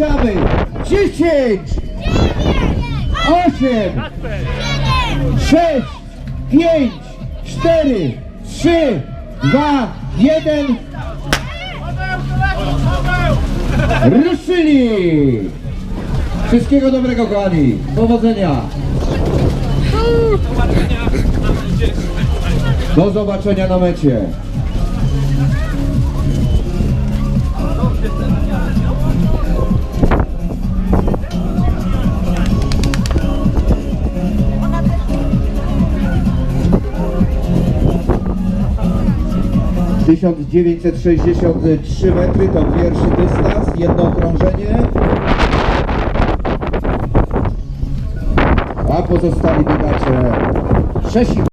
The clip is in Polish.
Zaliczamy. 10, 8, 6, 5, 4, 3, 2, 1. Ruszyli! Wszystkiego dobrego, kochani. Powodzenia. Do zobaczenia na mecie. Tysiąc dziewięćset sześćdziesiąt trzy metry to pierwszy dystans, jedno okrążenie. A pozostali biegacze Czesi